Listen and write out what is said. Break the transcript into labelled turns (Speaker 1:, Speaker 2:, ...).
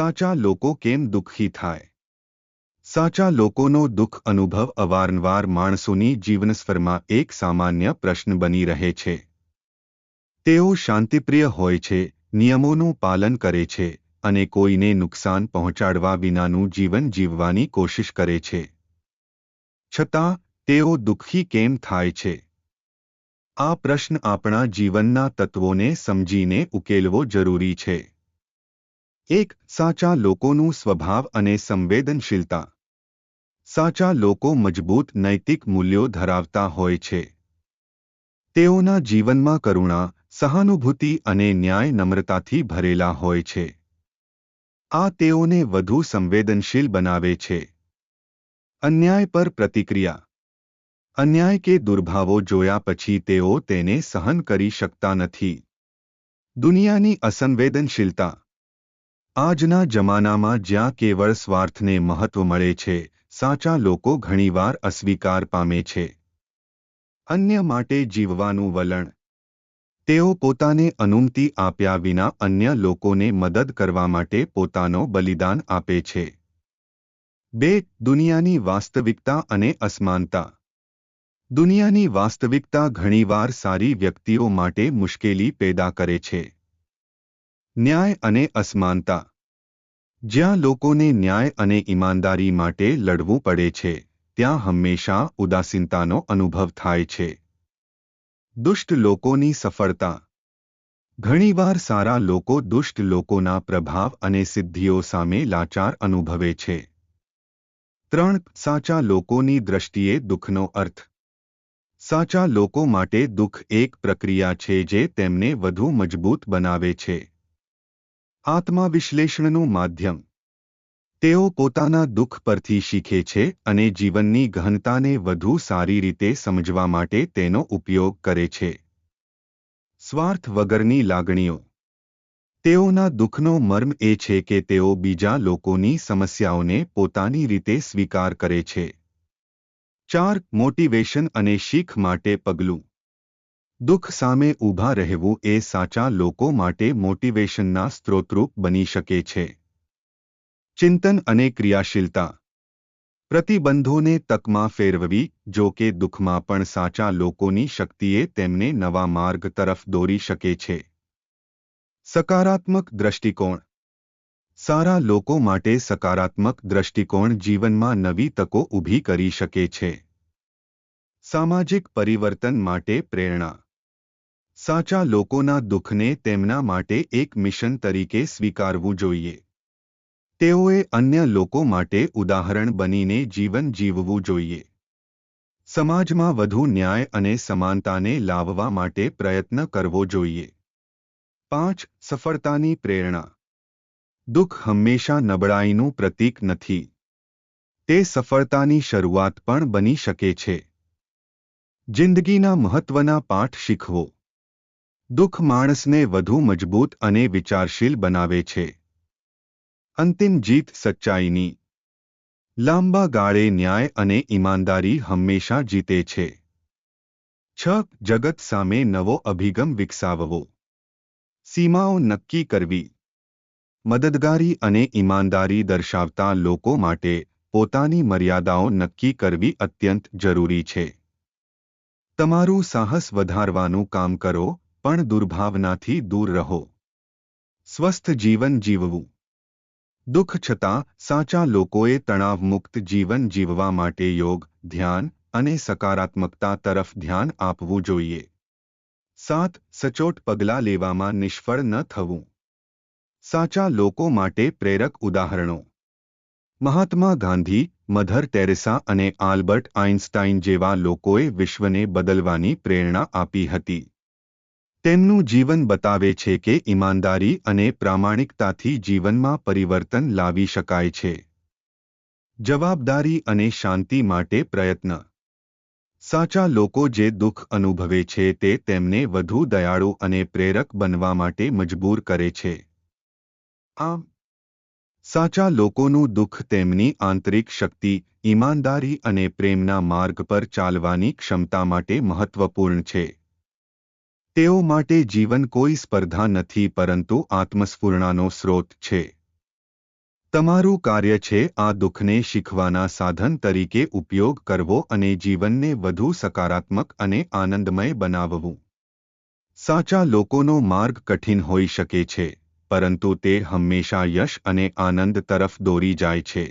Speaker 1: સાચા લોકો કેમ દુઃખી થાય? સાચા લોકોનો દુઃખ અનુભવ અવારનવાર માણસોની જીવનસ્વરમાં એક સામાન્ય પ્રશ્ન બની રહે છે. તેઓ શાંતિપ્રિય હોય છે, નિયમોનું પાલન કરે છે, અને કોઈને નુકસાન પહોંચાડવા વિનાનું જીવન જીવવાની કોશિશ કરે છે. છતાં, તેઓ દુઃખી કેમ થાય છે? આ પ્રશ્ન આપણા જીવનના તત્વોને સમજીને ઉકેલવો જરૂરી છે. એક સાચા લોકોનું સ્વભાવ અને સંવેદનશીલતા. સાચા લોકો મજબૂત નૈતિક મૂલ્યો ધરાવતા હોય છે. તેઓના જીવનમાં કરુણા, સહાનુભૂતિ અને ન્યાય નમ્રતાથી ભરેલા હોય છે. આ તેઓને વધુ સંવેદનશીલ બનાવે છે. અન્યાય પર પ્રતિક્રિયા. અન્યાય કે દુર્ભાવો જોયા પછી તેઓ તેને સહન કરી શકતા નથી. દુનિયાની અસંવેદનશીલતા. આજના જમાનામાં જ્યાં કેવળ સ્વાર્થને મહત્વ મળે છે, સાચા લોકો ઘણીવાર અસ્વીકાર પામે છે. અન્ય માટે જીવવાનું વલણ. તેઓ પોતાને અનુમતિ આપ્યા વિના અન્ય લોકોને મદદ કરવા માટે પોતાનો બલિદાન આપે છે. બે, દુનિયાની વાસ્તવિકતા અને અસમાનતા. દુનિયાની વાસ્તવિકતા ઘણીવાર સારી વ્યક્તિઓ માટે મુશ્કેલી પેદા કરે છે. ન્યાય અને અસમાનતા. જ્યાં લોકોને ન્યાય અને ઈમાનદારી માટે લડવું પડે છે, ત્યાં હંમેશા ઉદાસીનતાનો અનુભવ થાય છે. દુષ્ટ લોકોની સફળતા. ઘણીવાર સારા લોકો દુષ્ટ લોકોના પ્રભાવ અને સિદ્ધિઓ સામે લાચાર અનુભવે છે. ત્રણ, સાચા લોકોની દ્રષ્ટિએ દુઃખનો અર્થ. સાચા લોકો માટે દુઃખ એક પ્રક્રિયા છે જે તેમને વધુ મજબૂત બનાવે છે. આત્માવિશ્લેષણનું માધ્યમ. તેઓ પોતાના દુઃખ પરથી શીખે છે અને જીવનની ગહનતાને વધુ સારી રીતે સમજવા માટે તેનો ઉપયોગ કરે છે. સ્વાર્થ વગરની લાગણીઓ. તેઓના દુઃખનો મર્મ એ છે કે તેઓ બીજા લોકોની સમસ્યાઓને પોતાની રીતે સ્વીકાર કરે છે. ચાર, મોટિવેશન અને શીખ માટે પગલું. દુઃખ સામે ઊભા રહેવું એ સાચા લોકો માટે મોટિવેશનના સ્ત્રોતરૂપ બની શકે છે. ચિંતન અને ક્રિયાશીલતા. પ્રતિબંધોને તકમાં ફેરવવી, જો કે દુઃખમાં પણ સાચા લોકોની શક્તિએ તેમને નવા માર્ગ તરફ દોરી શકે છે. સકારાત્મક દ્રષ્ટિકોણ. સારા લોકો માટે સકારાત્મક દ્રષ્ટિકોણ જીવનમાં નવી તકો ઊભી કરી શકે છે. સામાજિક પરિવર્તન માટે પ્રેરણા. સાચા લોકોના દુઃખને તેમના માટે એક મિશન તરીકે સ્વીકારવું જોઈએ. તેઓએ અન્ય લોકો માટે ઉદાહરણ બનીને જીવન જીવવું જોઈએ. સમાજમાં વધુ ન્યાય અને સમાનતાને લાવવા માટે પ્રયત્ન કરવો જોઈએ. પાંચ, સફળતાની પ્રેરણા. દુઃખ હંમેશા નબળાઈનું પ્રતીક નથી. તે સફળતાની શરૂઆત પણ બની શકે છે. જિંદગીના મહત્વના પાઠ શીખવો. દુઃખ માણસને વધુ મજબૂત અને વિચારશીલ બનાવે છે. અંતિમ જીત સચ્ચાઈની. લાંબા ગાળે ન્યાય અને ઈમાનદારી હંમેશા જીતે છે. છ, જગત સામે નવો અભિગમ વિકસાવવો. સીમાઓ નક્કી કરવી. મદદગારી અને ઈમાનદારી દર્શાવતા લોકો માટે પોતાની મર્યાદાઓ નક્કી કરવી અત્યંત જરૂરી છે. તમારું સાહસ વધારવાનું કામ કરો પણ દુર્ભાવનાથી દૂર રહો. સ્વસ્થ જીવન જીવવું. દુઃખ છતાં સાચા લોકોએ તણાવમુક્ત જીવન જીવવા માટે યોગ, ધ્યાન અને સકારાત્મકતા તરફ ધ્યાન આપવું જોઈએ. સાત, સચોટ પગલાં લેવામાં નિષ્ફળ ન થવું. સાચા લોકો માટે પ્રેરક ઉદાહરણો. મહાત્મા ગાંધી, મધર ટેરેસા અને આલ્બર્ટ આઇન્સ્ટાઇન જેવા લોકોએ વિશ્વને બદલવાની પ્રેરણા આપી હતી. તેમનું જીવન બતાવે છે કે ઈમાનદારી અને પ્રામાણિકતાથી જીવનમાં પરિવર્તન લાવી શકાય છે. જવાબદારી અને શાંતિ માટે પ્રયત્ન. સાચા લોકો જે દુઃખ અનુભવે છે તે તેમને વધુ દયાળુ અને પ્રેરક બનવા માટે મજબૂર કરે છે. આમ, સાચા લોકોનું દુઃખ તેમની આંતરિક શક્તિ, ઈમાનદારી અને પ્રેમના માર્ગ પર ચાલવાની ક્ષમતા માટે મહત્વપૂર્ણ છે. તેઓ માટે જીવન કોઈ સ્પર્ધા નથી પરંતુ આત્મસ્ફૂર્ણાનો સ્રોત છે. તમારું કાર્ય છે આ દુઃખને શીખવાના સાધન તરીકે ઉપયોગ કરવો અને જીવનને વધુ સકારાત્મક અને આનંદમય બનાવવું. સાચા લોકોનો માર્ગ કઠિન હોઈ શકે છે, પરંતુ તે હંમેશા યશ અને આનંદ તરફ દોરી જાય છે.